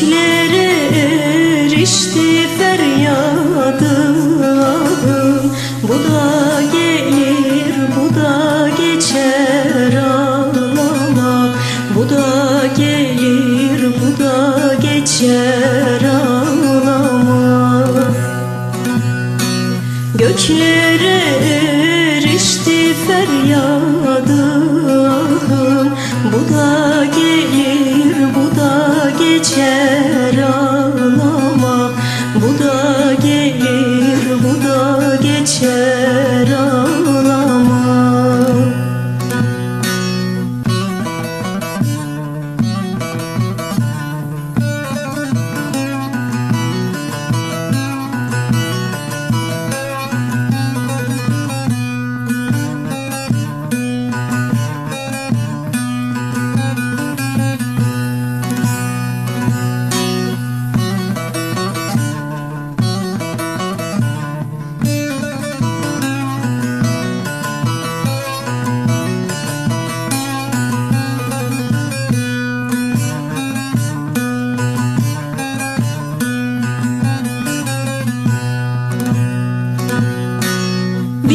Göklere erişti feryadım Bu da gelir bu da geçer ağlama Bu da gelir bu da geçer ağlama Göklere erişti feryadım Bu da gelir bu da geçer da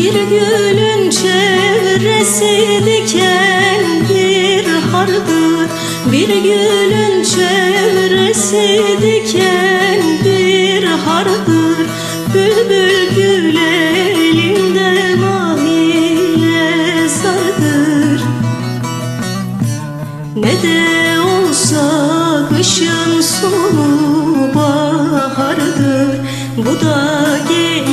Bir gülün çevresi diken bir hardır. Bir gülün çevresi diken bir hardır. Bülbül gül elinde mahile sardır. Ne de olsa kışın sonu bahardır. Bu da gelir